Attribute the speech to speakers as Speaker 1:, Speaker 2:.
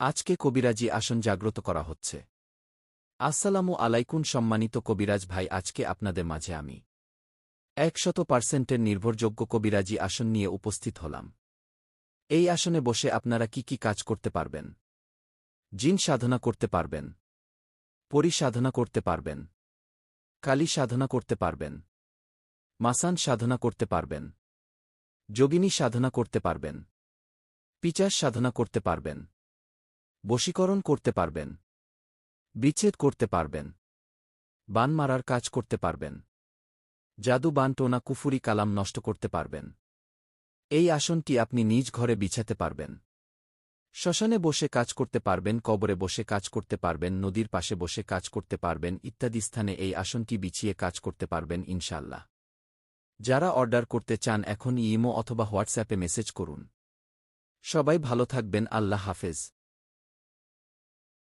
Speaker 1: আজকে কবিরাজি আসন জাগ্রত করা হচ্ছে। আসসালামু আলাইকুম সম্মানিত কবিরাজ ভাই, আজকে আপনাদের মাঝে আমি। একশত পার্সেন্টের নির্ভরযোগ্য কবিরাজি আসন নিয়ে উপস্থিত হলাম। এই আসনে বসে আপনারা কি কি কাজ করতে পারবেন? জিন সাধনা করতে পারবেন। পরি সাধনা করতে পারবেন। কালী সাধনা করতে পারবেন। মাসান সাধনা করতে পারবেন। যোগিনী সাধনা করতে পারবেন। পিচার সাধনা করতে পারবেন। বশীকরণ করতে পারবেন। বিচ্ছেদ করতে পারবেন। বান মারার কাজ করতে পারবেন। জাদু বান টোনা কুফুরি কালাম নষ্ট করতে পারবেন। এই আসনটি আপনি নিজ ঘরে বিছাতে পারবেন। শ্মশানে বসে কাজ করতে পারবেন, কবরে বসে কাজ করতে পারবেন, নদীর পাশে বসে কাজ করতে পারবেন, ইত্যাদি স্থানে এই আসনটি বিছিয়ে কাজ করতে পারবেন ইনশাল্লাহ যারা অর্ডার করতে চান, এখন ইমো অথবা হোয়াটসঅ্যাপে মেসেজ করুন। সবাই ভালো থাকবেন, আল্লাহ হাফেজ।